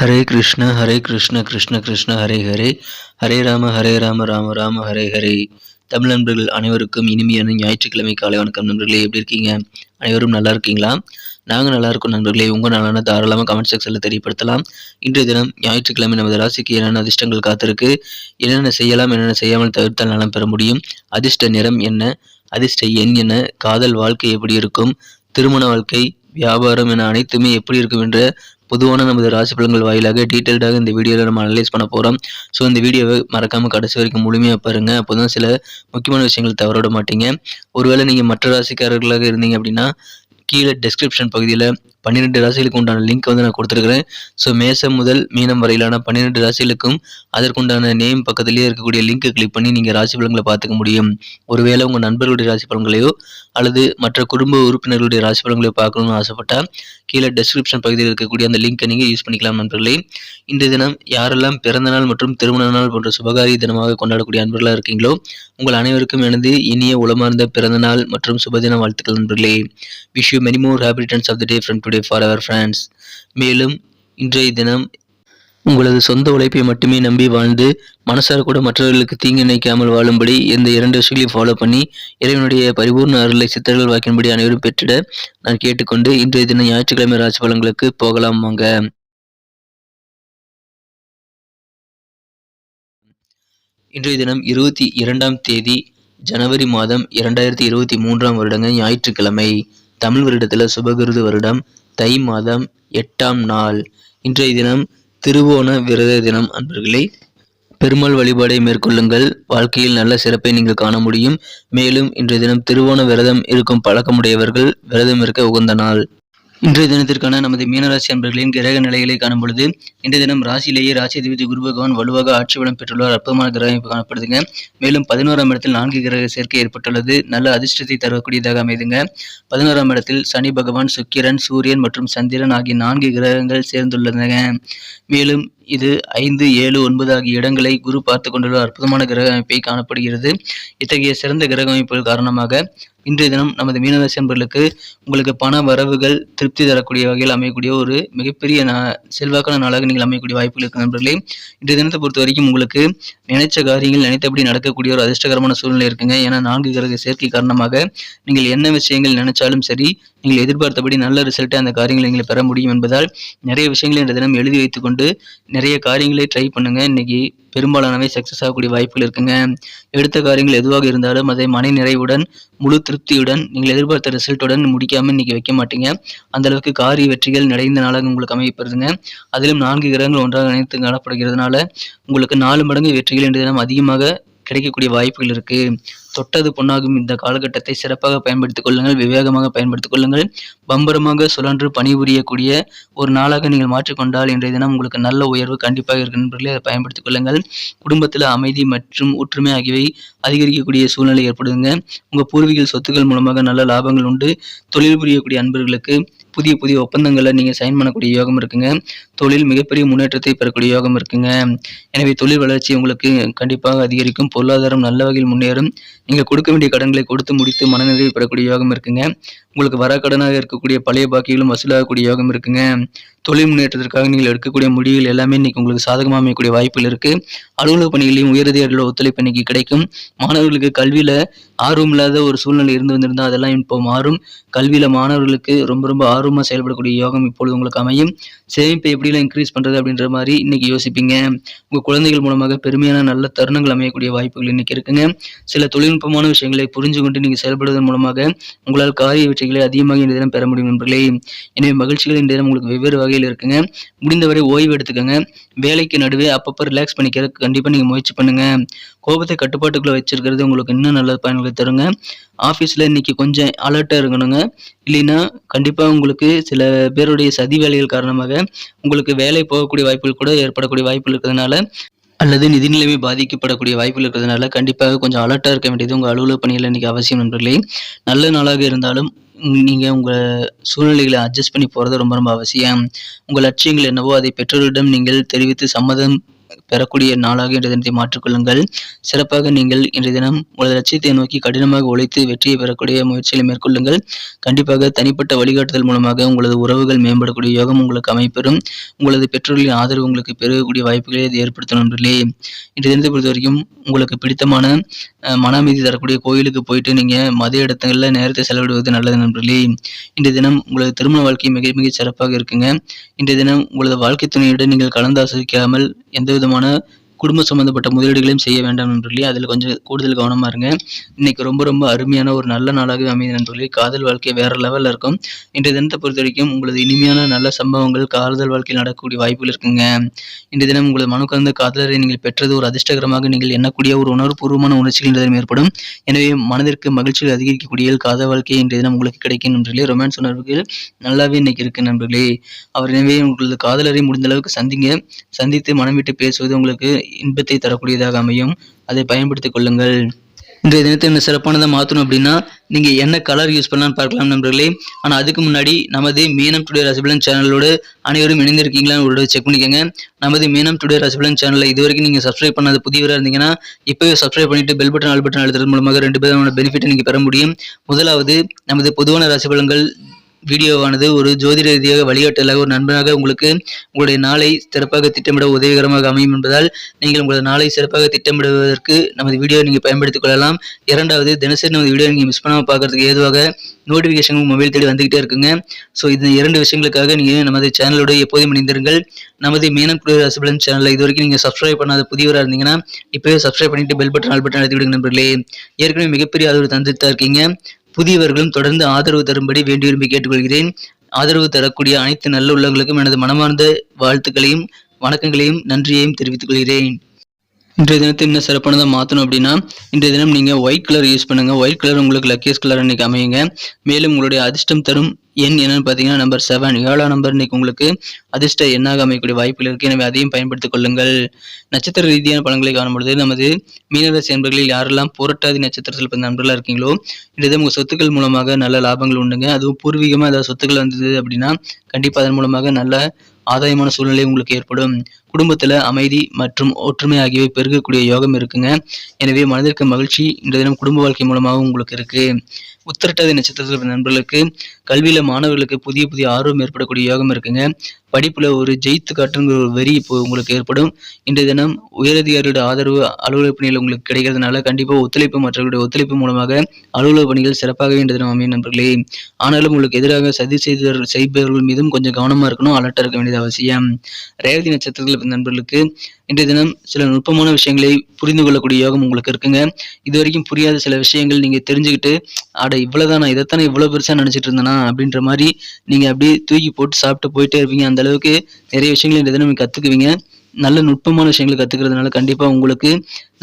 ஹரே கிருஷ்ண ஹரே கிருஷ்ண கிருஷ்ண கிருஷ்ண ஹரே ஹரே. ஹரே ராம ஹரே ராம ராம ராம ஹரே ஹரே. தமிழ் நண்பர்கள் அனைவருக்கும் இனிமையான ஞாயிற்றுக்கிழமை காலை வணக்கம் நண்பர்களே. எப்படி இருக்கீங்க? அனைவரும் நல்லா இருக்கீங்களா? நாங்கள் நல்லா இருக்கும் நண்பர்களே. உங்கள் நாளான தாராளமாக கமெண்ட் செக்ஷனில் தெரியப்படுத்தலாம். இன்றைய தினம் ஞாயிற்றுக்கிழமை நமது ராசிக்கு என்னென்ன அதிர்ஷ்டங்கள் காத்திருக்கு? என்னென்ன செய்யலாம் என்னென்ன செய்யாமல் தவிர்த்தால் நலம் பெற முடியும்? அதிர்ஷ்ட நிறம் என்ன? அதிர்ஷ்ட எண் என்ன? காதல் வாழ்க்கை எப்படி இருக்கும்? திருமண வாழ்க்கை வியாபாரம் என அனைத்துமே எப்படி இருக்கும் என்ற பொதுவான நமது ராசி பலன்கள் வாயிலாக டீட்டெயில்டாக இந்த வீடியோவில் நம்ம அனலைஸ் பண்ண போகிறோம் ஸோ இந்த வீடியோவை மறக்காமல் கடைசி வரைக்கும் முழுமையாக பாருங்கள் அப்போ தான் சில முக்கியமான விஷயங்கள் தவறவிட மாட்டீங்க. ஒருவேளை நீங்கள் மற்ற ராசிக்காரர்களாக இருந்தீங்க அப்படின்னா கீழே டெஸ்கிரிப்ஷன் பகுதியில் பன்னிரெண்டு ராசிகளுக்கு உண்டான லிங்க் வந்து நான் கொடுத்துருக்குறேன். ஸோ மேசம் முதல் மீனம் வரையிலான பன்னிரெண்டு ராசிகளுக்கும் அதற்குண்டான நேம் பக்கத்துலேயே இருக்கக்கூடிய லிங்க்கை கிளிக் பண்ணி நீங்கள் ராசி பலன்களை பார்த்துக்க முடியும். ஒருவேளை உங்கள் நண்பர்களுடைய ராசி பலன்களையோ அல்லது மற்ற குடும்ப உறுப்பினர்களுடைய ராசி பலன்களையோ பார்க்கணும்னு ஆசைப்பட்டால் கீழே டெஸ்கிரிப்ஷன் பகுதியில் இருக்கக்கூடிய அந்த லிங்க்கை நீங்கள் யூஸ் பண்ணிக்கலாம் நண்பர்களே. இந்த தினம் யாரெல்லாம் பிறந்த நாள் மற்றும் திருமண நாள் போன்ற சுபகாரிய தினமாக கொண்டாடக்கூடிய அன்பர்களாக இருக்கீங்களோ உங்கள் அனைவருக்கும் எனது இனிய உளமார்ந்த பிறந்த நாள் மற்றும் சுபதின வாழ்த்துக்கள் நண்பர்களே. Wish you many more happy returns of the day from today for our friends மேலும் இன்றைய தினம் உங்களது சொந்த உழைப்பை மட்டுமே நம்பி வாழ்ந்து மனசார கூட மற்றவர்களுக்கு தீங்கு நினைக்காமல் வாழும்படி இந்த இரண்டு விஷயங்களையும் ஃபாலோ பண்ணி இறைவனுடைய பரிபூர்ண அருளை சித்தர்கள் வாக்கின்படி அனைவரும் பெற்றிட நான் கேட்டுக்கொண்டு இன்றைய தினம் ஞாயிற்றுக்கிழமை ராசி பலன்களுக்கு போகலாம் வாங்க. இன்றைய தினம் இருபத்தி இரண்டாம் தேதி ஜனவரி மாதம் இரண்டாயிரத்தி இருபத்தி மூன்றாம் வருடங்க ஞாயிற்றுக்கிழமை. தமிழ் வருடத்தில் சுபகிருது வருடம் தை மாதம் எட்டாம் நாள். இன்றைய தினம் திருவோண விரத தினம் அன்பர்களே. பெருமாள் வழிபாடை மேற்கொள்ளுங்கள். வாழ்க்கையில் நல்ல சிறப்பை நீங்கள் காண முடியும். மேலும் இன்றைய தினம் திருவோண விரதம் இருக்கும் பழக்கமுடையவர்கள் விரதம் இருக்க உகந்த நாள். இன்றைய தினத்திற்கான நமது மீனராசி அன்பர்களின் கிரக நிலைகளை காணும் பொழுது இன்றைய தினம் ராசியிலேயே ராசி அதிபதி குரு பகவான் வலுவாக ஆட்சி வளம் பெற்றுள்ளார் அற்புதமான கிரகம் காணப்படுதுங்க. மேலும் பதினோராம் இடத்தில் நான்கு கிரக சேர்க்கை ஏற்பட்டுள்ளது. நல்ல அதிர்ஷ்டத்தை தரக்கூடியதாக அமைதுங்க. பதினோராம் இடத்தில் சனி பகவான் சுக்கிரன் சூரியன் மற்றும் சந்திரன் ஆகிய நான்கு கிரகங்கள் சேர்ந்துள்ளதுங்க. மேலும் இது ஐந்து ஏழு ஒன்பது ஆகிய இடங்களை குரு பார்த்து கொண்டுள்ள அற்புதமான கிரக அமைப்பை காணப்படுகிறது. இத்தகைய சிறந்த கிரக அமைப்புகள் காரணமாக இன்றைய தினம் நமது மீனராசி அன்பர்களுக்கு உங்களுக்கு பண வரவுகள் திருப்தி தரக்கூடிய வகையில் அமையக்கூடிய ஒரு மிகப்பெரிய நா செல்வாக்கான நாளாக நீங்கள் அமையக்கூடிய வாய்ப்புகள் இருக்கு நண்பர்களே. இன்றைய தினத்தை பொறுத்த வரைக்கும் உங்களுக்கு நினைச்ச காரியங்கள் நினைத்தபடி நடக்கக்கூடிய ஒரு அதிர்ஷ்டகரமான சூழ்நிலை இருக்குங்க. ஏன்னா நான்கு கிரக சேர்க்கை காரணமாக நீங்கள் என்ன விஷயங்கள் நினைச்சாலும் சரி நீங்கள் எதிர்பார்த்தபடி நல்ல ரிசல்ட்டை அந்த காரியங்களை நீங்கள் பெற முடியும் என்பதால் நிறைய விஷயங்களை இந்த தினம் எழுதி வைத்துக்கொண்டு நிறைய காரியங்களை ட்ரை பண்ணுங்க. இன்னைக்கு பெரும்பாலானவை சக்ஸஸ் ஆகக்கூடிய வாய்ப்புகள் இருக்குங்க. எடுத்த காரியங்கள் எதுவாக இருந்தாலும் அதை மன நிறைவுடன் முழு திருப்தியுடன் நீங்கள் எதிர்பார்த்த ரிசல்ட்டுடன் முடிக்காமல் இன்றைக்கி வைக்க மாட்டீங்க. அந்த அளவுக்கு காரிய வெற்றிகள் நிறைந்த நாளாக உங்களுக்கு அமையப்படுதுங்க அதிலும் நான்கு கிரகங்கள் ஒன்றாக இணைத்து காணப்படுகிறதுனால உங்களுக்கு நாலு மடங்கு வெற்றிகள் இன்று தினம் அதிகமாக கிடைக்கக்கூடிய வாய்ப்புகள் இருக்கு. தொட்டது பொன்னாகும். இந்த காலகட்டத்தை சிறப்பாக பயன்படுத்திக் கொள்ளுங்கள் விவேகமாக பயன்படுத்திக் கொள்ளுங்கள். பம்பரமாக சுழன்று பணிபுரியக்கூடிய ஒரு நாளாக நீங்கள் மாற்றிக்கொண்டால் இன்றைய தினம் உங்களுக்கு நல்ல உயர்வு கண்டிப்பாக இருக்கும் நண்பர்களே அதை பயன்படுத்திக் கொள்ளுங்கள். குடும்பத்தில் அமைதி மற்றும் ஒற்றுமை ஆகியவை அதிகரிக்கக்கூடிய சூழ்நிலை ஏற்படுதுங்க. உங்கள் பூர்வீக சொத்துக்கள் மூலமாக நல்ல லாபங்கள் உண்டு. தொழில் புரியக்கூடிய அன்பர்களுக்கு புதிய புதிய ஒப்பந்தங்களை நீங்கள் சைன் பண்ணக்கூடிய யோகம் இருக்குங்க. தொழில் மிகப்பெரிய முன்னேற்றத்தை பெறக்கூடிய யோகம் இருக்குங்க. எனவே தொழில் வளர்ச்சி உங்களுக்கு கண்டிப்பாக அதிகரிக்கும். பொருளாதாரம் நல்ல வகையில் முன்னேறும். நீங்கள் கொடுக்க வேண்டிய கடன்களை கொடுத்து முடித்து மனநிறைவு பெறக்கூடிய யோகம் இருக்குங்க. உங்களுக்கு வரக்கடனாக இருக்கக்கூடிய பழைய பாக்கிகளும் வசூலாகக்கூடிய யோகம் இருக்குங்க. தொழில் முன்னேற்றத்திற்காக நீங்கள் எடுக்கக்கூடிய முடிவுகள் எல்லாமே இன்னைக்கு உங்களுக்கு சாதகமாக அமையக்கூடிய வாய்ப்புகள் இருக்கு. அலுவலக பணிகளையும் உயரதிகாரிகளோட ஒத்துழைப்பு இன்னைக்கு கிடைக்கும். மாணவர்களுக்கு கல்வியில ஆர்வம் இல்லாத ஒரு சூழ்நிலை இருந்து வந்திருந்தா அதெல்லாம் இப்போ மாறும். கல்வியில மாணவர்களுக்கு ரொம்ப ரொம்ப ஆர்வமாக செயல்படக்கூடிய யோகம் இப்பொழுது உங்களுக்கு அமையும். சேமிப்பை எப்படிலாம் இன்க்ரீஸ் பண்றது அப்படின்ற மாதிரி இன்னைக்கு யோசிப்பீங்க. உங்க குழந்தைகள் மூலமாக பெருமையான நல்ல தருணங்கள் அமையக்கூடிய வாய்ப்புகள் இன்னைக்கு இருக்குங்க. சில தொழில்நுட்பமான விஷயங்களை புரிஞ்சு கொண்டு நீங்க செயல்படுவதன் மூலமாக உங்களால் காரிய வெற்றிகளை அதிகமாக இந்த தினம் பெற முடியும் நண்பர்களே. எனவே மகிழ்ச்சிகள் இந்த தினம் உங்களுக்கு வெவ்வேறு வகையில் இருக்குங்க. முடிந்தவரை ஓய்வு எடுத்துக்கோங்க. வேலைக்கு நடுவே அப்பப்போ ரிலாக்ஸ் பண்ணிக்கிறதுக்கு கண்டிப்பாக நீங்கள் முயற்சி பண்ணுங்க. கோபத்தை கட்டுப்பாட்டுக்குள்ளே வச்சிருக்கிறது உங்களுக்கு இன்னும் நல்ல பயன்களை தருங்க. ஆஃபீஸில் இன்னைக்கு கொஞ்சம் அலர்ட்டாக இருக்கணுங்க. இல்லைன்னா கண்டிப்பாக உங்களுக்கு சில பேருடைய சதி வேலைகள் காரணமாக உங்களுக்கு வேலை போகக்கூடிய வாய்ப்புகள் கூட ஏற்படக்கூடிய வாய்ப்புகள் இருக்கிறதுனால அல்லது நிதி நிலைமை பாதிக்கப்படக்கூடிய வாய்ப்புகள் இருக்கிறதுனால கண்டிப்பாக கொஞ்சம் அலர்ட்டாக இருக்க வேண்டியது உங்கள் அலுவலக பணிகள் இன்னைக்கு அவசியம் நண்பர்களே. நல்ல நாளாக இருந்தாலும் நீங்கள் உங்கள் சூழ்நிலைகளை அட்ஜஸ்ட் பண்ணி போகிறது ரொம்ப ரொம்ப அவசியம். உங்கள் லட்சியங்கள் என்னவோ அதை பெற்றோரிடம் நீங்கள் தெரிவித்து சம்மதம் பெறக்கூடிய நாளாக இன்றைய தினத்தை மாற்றிக்கொள்ளுங்கள். சிறப்பாக நீங்கள் இன்றைய தினம் உங்களது லட்சியத்தை நோக்கி கடினமாக உழைத்து வெற்றியை பெறக்கூடிய முயற்சிகளை மேற்கொள்ளுங்கள். கண்டிப்பாக தனிப்பட்ட வழிகாட்டுதல் மூலமாக உங்களது உறவுகள் மேம்படக்கூடிய யோகம் உங்களுக்கு அமைப்பெறும். உங்களது பெற்றோர்களின் ஆதரவு உங்களுக்கு பெருகக்கூடிய வாய்ப்புகளை இது ஏற்படுத்தும் நண்பர்களே. இன்றைய தினத்தை பொறுத்த வரைக்கும் உங்களுக்கு பிடித்தமான மன அமைதி தரக்கூடிய கோயிலுக்கு போயிட்டு நீங்கள் மத இடத்துங்களில் நேரத்தை செலவிடுவது நல்லது நண்பர்களே. இன்றைய தினம் உங்களது திருமண வாழ்க்கை மிக மிக சிறப்பாக இருக்குங்க. இன்றைய தினம் உங்களது வாழ்க்கை துணையுடன் நீங்கள் கலந்தாசிக்காமல் எந்த விதமான puanı குடும்ப சம்மந்தப்பட்ட முதலீடுகளையும் செய்ய வேண்டாம் நண்பர்களே அதில் கொஞ்சம் கூடுதல் கவனமாக இருங்க. இன்றைக்கி ரொம்ப ரொம்ப அருமையான ஒரு நல்ல நாளாகவே அமைந்த நண்பர்களே காதல் வாழ்க்கை வேறு லெவலில் இருக்கும். இன்றைய தினத்தை பொறுத்த வரைக்கும் உங்களது இனிமையான நல்ல சம்பவங்கள் காதல் வாழ்க்கையில் நடக்கக்கூடிய வாய்ப்புகள் இருக்குங்க. இன்றைய தினம் உங்களது மனு கலந்த காதலரை நீங்கள் பெற்றது ஒரு அதிர்ஷ்டகரமாக நீங்கள் எண்ணக்கூடிய ஒரு உணர்வுபூர்வமான உணர்ச்சிகள் நிலையம் ஏற்படும். எனவே மனதிற்கு மகிழ்ச்சிகள் அதிகரிக்கக்கூடிய காதல் வாழ்க்கை இன்றைய தினம் உங்களுக்கு கிடைக்கும் நண்பர்களே ரொமான்ஸ் உணர்வுகள் நல்லாவே இன்னைக்கு இருக்கு நண்பர்களே. அவர் எனவே உங்களது காதலரை முடிந்த அளவுக்கு சந்திங்க. சந்தித்து மனம் விட்டு பேசுவது உங்களுக்கு இன்பத்தை தரக்கூடியதாக அமையும். அதை பயன்படுத்திக் கொள்ளுங்கள். இன்றைய தினத்தை என்ன சிறப்பானதை மாற்றணும் அப்படின்னா நீங்கள் என்ன கலர் யூஸ் பண்ணலாம்னு பார்க்கலாம் நண்பர்களே. ஆனால் அதுக்கு முன்னாடி நமது மீனம் டுடே ரசிபலன் சேனலோடு அனைவரும் இணைந்திருக்கீங்களான்னு ஒரு செக் பண்ணிக்கோங்க. நமது மீனம் டுடே ரசிபலன் சேனலில் இது வரைக்கும் நீங்கள் சப்ஸ்கிரைப் பண்ணாத புதியவராக இருந்தீங்கன்னா இப்போவே சப்ஸ்கிரைப் பண்ணிட்டு பெல் பட்டன் ஆல் பட்டன் அழுத்துறது மூலமாக ரெண்டு பேரோட பெனிஃபிட் நீங்கள் பெற முடியும். முதலாவது நமது பொதுவான ரசிபலங்கள் வீடியோவானது ஒரு ஜோதிட ரீதியாக வழிகாட்டலாக ஒரு நண்பனாக உங்களுக்கு உங்களுடைய நாளை சிறப்பாக திட்டமிட உதவிகரமாக அமையும் என்பதால் நீங்கள் உங்களது நாளை சிறப்பாக திட்டமிடுவதற்கு நமது வீடியோவை நீங்கள் பயன்படுத்திக் கொள்ளலாம். இரண்டாவது தினசரி நமது வீடியோ நீங்கள் மிஸ் பண்ணாமல் பார்க்கறதுக்கு ஏதுவாக நோட்டிஃபிகேஷன் மொபைல் தேடி வந்துகிட்டே இருக்குங்க. ஸோ இந்த இரண்டு விஷயங்களுக்காக நீங்கள் நமது சேனலோட எப்போதும் இணைந்திருங்கள். நமது மீனம் குளிர் ரசபலன் சேனலில் இது வரைக்கும் நீங்கள் சப்ஸ்கிரைப் பண்ணாத புதியவராக இருந்தீங்கன்னா இப்போவே சப்ஸ்கிரைப் பண்ணிட்டு பெல் பட்டன் ஆல் பட்டன் அழுத்தி விடுங்க நண்பர்களே. ஏற்கனவே மிகப்பெரிய ஆதரவு தந்துட்டு தான் இருக்கீங்க. புதியவர்களும் தொடர்ந்து ஆதரவு தரும்படி வேண்டி விரும்பி கேட்டுக்கொள்கிறேன். ஆதரவு தரக்கூடிய அனைத்து நல்ல உள்ளங்களுக்கும் எனது மனமார்ந்த வாழ்த்துக்களையும் வணக்கங்களையும் நன்றியையும் தெரிவித்துக் கொள்கிறேன். இன்றைய தினத்தை இன்னும் சிறப்பானதாக மாற்றணும் அப்படின்னா இன்றைய தினம் நீங்கள் ஒயிட் கலர் யூஸ் பண்ணுங்கள் ஒயிட் கலர் உங்களுக்கு லக்கியஸ் கலர் அன்றைக்கி அமையுங்க. மேலும் உங்களுடைய அதிர்ஷ்டம் தரும் எண் என்னன்னு பார்த்தீங்கன்னா நம்பர் செவன் ஏழாம் நம்பர் இன்னைக்கு உங்களுக்கு அதிர்ஷ்ட எண்ணாக அமையக்கூடிய வாய்ப்புகள் இருக்குது எனவே அதையும் பயன்படுத்திக் கொள்ளுங்கள். நட்சத்திர ரீதியான பலன்களை காணும்பொழுது நமது மீனராசி என்பர்களில் யாரெல்லாம் புரட்டாதி நட்சத்திரத்தில் பிறந்த நண்பர்களாக இருக்கீங்களோ இது உங்கள் சொத்துக்கள் மூலமாக நல்ல லாபங்கள் உண்டுங்க. அதுவும் பூர்வீகமாக ஏதாவது சொத்துக்கள் வந்தது அப்படின்னா கண்டிப்பாக அதன் மூலமாக நல்ல ஆதாயமான சூழ்நிலை உங்களுக்கு ஏற்படும். குடும்பத்தில் அமைதி மற்றும் ஒற்றுமை ஆகியவை பெருகக்கூடிய யோகம் இருக்குங்க. எனவே மனதிற்கு மகிழ்ச்சி இந்த தினம் குடும்ப வாழ்க்கை மூலமாக உங்களுக்கு இருக்கு. உத்திரட்டாதி நட்சத்திரத்தில் நண்பர்களுக்கு கல்வியில மாணவர்களுக்கு புதிய புதிய ஆர்வம் ஏற்படக்கூடிய யோகம் இருக்குங்க. படிப்புல ஒரு ஜெயித்து காட்டுங்கிற ஒரு வெறி இப்போ உங்களுக்கு ஏற்படும். இன்றைய தினம் உயரதிகாரியோட ஆதரவு அலுவலக பணிகள் உங்களுக்கு கிடைக்கிறதுனால கண்டிப்பாக ஒத்துழைப்பு மற்றவர்களுடைய ஒத்துழைப்பு மூலமாக அலுவலக பணிகள் சிறப்பாகவே இன்றைய தினம் அமையும் நண்பர்களே. ஆனாலும் உங்களுக்கு எதிராக சதி செய்த செய்பவர்கள் மீதும் கொஞ்சம் கவனமா இருக்கணும் அலர்ட்டா இருக்க வேண்டியது அவசியம். ரேவதி நட்சத்திரத்தில் நண்பர்களுக்கு இன்றைய தினம் சில நுட்பமான விஷயங்களை புரிந்து கொள்ளக்கூடிய யோகம் உங்களுக்கு இருக்குங்க. இது வரைக்கும் புரியாத சில விஷயங்கள் நீங்கள் தெரிஞ்சுக்கிட்டு அட இவ்வளோதானா நான் இதைத்தானே இவ்வளோ பெருசாக நினச்சிட்டு இருந்தேனா? அப்படின்ற மாதிரி நீங்கள் அப்படியே தூக்கி போட்டு சாப்பிட்டு போயிட்டே இருப்பீங்க. அந்த அளவுக்கு நிறைய விஷயங்கள் இன்றைய தினம் கற்றுக்குவீங்க நல்ல நுட்பமான விஷயங்களை கற்றுக்கிறதுனால கண்டிப்பாக உங்களுக்கு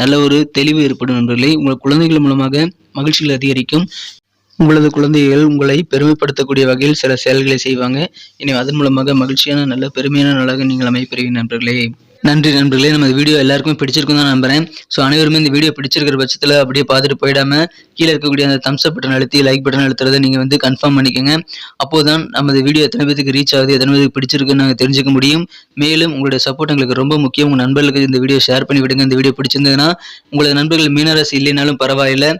நல்ல ஒரு தெளிவு ஏற்படும் நண்பர்களே. உங்கள் குழந்தைகள் மூலமாக மகிழ்ச்சிகள் அதிகரிக்கும். உங்களது குழந்தைகள் உங்களை பெருமைப்படுத்தக்கூடிய வகையில் சில செயல்களை செய்வாங்க. எனவே அதன் மூலமாக மகிழ்ச்சியான நல்ல பெருமையான நாளாக நீங்கள் அமைப்பெறுவீங்க நண்பர்களே. நன்றி நண்பர்களே. நம்ம வீடியோ எல்லாருக்குமே பிடிச்சிருக்கும் தான் நம்புறேன். ஸோ அனைவருமே இந்த வீடியோ பிடிச்சிருக்கிற பட்சத்தில் அப்படியே பார்த்துட்டு போயிடாம கீழே இருக்கக்கூடிய அந்த தம்ஸ் பட்டன் அழுத்தி லைக் பட்டன் அழுத்துறதை நீங்கள் வந்து கன்ஃபார்ம் பண்ணிக்கோங்க. அப்போதான் நமது வீடியோ எத்தனை பேருக்கு ரீச் ஆகுது எத்தனை பேருக்கு பிடிச்சிருக்குன்னு நாங்கள் தெரிஞ்சுக்க முடியும். மேலும் உங்களுடைய சப்போர்ட் எங்களுக்கு ரொம்ப முக்கியம். உங்கள் நண்பர்களுக்கு இந்த வீடியோ ஷேர் பண்ணி விடுங்க. இந்த வீடியோ பிடிச்சிருந்ததுன்னா உங்களது நண்பர்கள் மீனராசி இல்லைனாலும் பரவாயில்லை.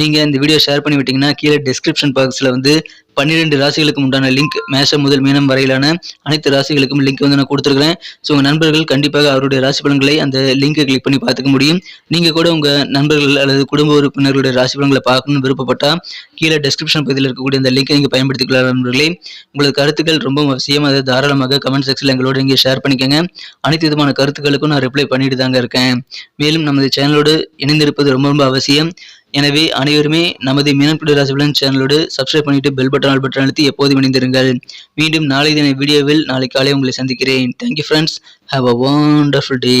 நீங்கள் இந்த வீடியோ ஷேர் பண்ணி விட்டீங்கன்னா கீழே டிஸ்கிரிப்ஷன் பாக்ஸில் வந்து பன்னிரெண்டு ராசிகளுக்கு உண்டான லிங்க் மேஷம் முதல் மீனம் வரையிலான அனைத்து ராசிகளுக்கும் லிங்க் வந்து நான் கொடுத்துருக்குறேன். ஸோ உங்கள் நண்பர்கள் கண்டிப்பாக அவருடைய ராசி பலன்களை அந்த லிங்கை கிளிக் பண்ணி பார்த்துக்க முடியும். நீங்கள் கூட உங்கள் நண்பர்கள் அல்லது குடும்ப உறுப்பினர்களுடைய ராசி பலன்களை பார்க்கணும்னு விருப்பப்பட்டால் கீழே டிஸ்கிரிப்ஷன் பகுதியில் இருக்கக்கூடிய அந்த லிங்கை நீங்கள் பயன்படுத்திக்கலாம் நண்பர்களே. உங்களது கருத்துக்கள் ரொம்ப அவசியம். அதை தாராளமாக கமெண்ட் செக்ஷனில் எங்களோட இங்கே ஷேர் பண்ணிக்கோங்க. அனைத்து விதமான கருத்துக்களுக்கும் நான் ரிப்ளை பண்ணிட்டு தாங்க இருக்கேன். மேலும் நமது சேனலோடு இணைந்திருப்பது ரொம்ப ரொம்ப அவசியம். எனவே அனைவருமே நமது மீனக்குடி ராசிபலன் சேனலோடு சப்ஸ்கிரைப் பண்ணிட்டு பெல் பட்டன் ஆல் பட்டன் அழுத்தி எப்போதும் இணைந்திருங்கள். மீண்டும் நாளை தின வீடியோவில் நாளை காலை உங்களை சந்திக்கிறேன். Thank you friends have a wonderful day